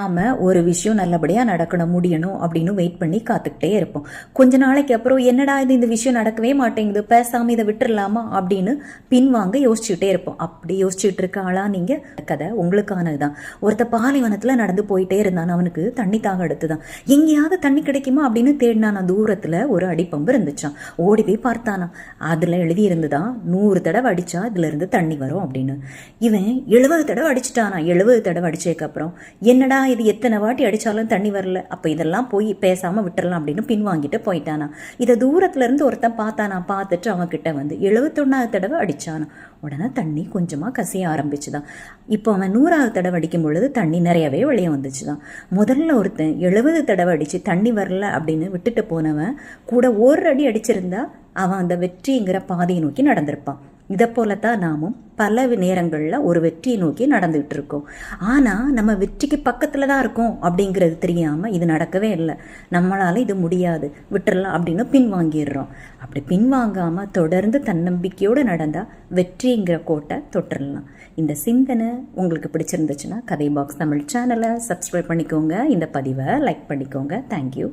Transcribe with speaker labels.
Speaker 1: நாம ஒரு விஷயம் நல்லபடியாக நடக்கணும் முடியணும் அப்படின்னு வெயிட் பண்ணி காத்துக்கிட்டே இருப்போம். கொஞ்ச நாளைக்கு அப்புறம் என்னடா இது இந்த விஷயம் நடக்கவே மாட்டேங்குது பேசாம இதை விட்டுறலாமா அப்படின்னு பின்வாங்க யோசிச்சுட்டே இருப்போம். அப்படி யோசிச்சுட்டு இருக்க ஆளா நீங்க கதை உங்களுக்கானதுதான். ஒருத்த பாலைவனத்துல நடந்து போயிட்டே இருந்தான் அவனுக்கு தண்ணி தாக எடுத்துதான் எங்கேயாவது தண்ணி கிடைக்குமா அப்படின்னு தேடினான் தூரத்துல ஒரு அடிப்பம்பு இருந்துச்சான் ஓடி போய் பார்த்தானா. அதுல எழுதி இருந்துதான் நூறு தடவை அடிச்சா இதுல இருந்து தண்ணி வரும் அப்படின்னு. இவன் எழுபது தடவை அடிச்சிட்டானா? எழுபது தடவை அடிச்சதுக்கு அப்புறம் ஆனால் இது எத்தனை வாட்டி அடிச்சாலும் தண்ணி வரல. அப்போ இதெல்லாம் போய் பேசாமல் விட்டுறலாம் அப்படின்னு பின்வாங்கிட்டு போயிட்டானா. இதை தூரத்துல இருந்து ஒருத்தன் பார்த்தானா? பார்த்துட்டு அவன்கிட்ட வந்து எழுபத்தொன்னாவது தடவை அடித்தானா உடனே தண்ணி கொஞ்சமா கசிய ஆரம்பிச்சுதான். இப்போ அவன் நூறாவது தடவை அடிக்கும் பொழுது தண்ணி நிறையவே வெளியே வந்துச்சுதான். முதல்ல ஒருத்தன் எழுபது தடவை அடிச்சு தண்ணி வரல அப்படின்னு விட்டுட்டு போனவன் கூட ஒரு அடி அடிச்சிருந்தா அவன் அந்த வெற்றிங்கிற பாதையை நோக்கி நடந்திருப்பான். இதை போலத்தான் நாமும் பல நேரங்களில் ஒரு வெற்றியை நோக்கி நடந்துகிட்டு இருக்கோம் ஆனால் நம்ம வெற்றிக்கு பக்கத்தில் தான் இருக்கோம் அப்படிங்கிறது தெரியாமல் இது நடக்கவே இல்லை. நம்மளால் இது முடியாது. விட்டுறலாம் அப்படின்னு பின்வாங்கிடுறோம். அப்படி பின்வாங்காமல் தொடர்ந்து தன்னம்பிக்கையோடு நடந்தால் வெற்றிங்கிற கோட்டை தொட்டுறலாம் இந்த சிந்தனை உங்களுக்கு பிடிச்சிருந்துச்சுன்னா கதை பாக்ஸ் தமிழ் சேனலை சப்ஸ்கிரைப் பண்ணிக்கோங்க. இந்த பதிவை லைக் பண்ணிக்கோங்க. தேங்க்யூ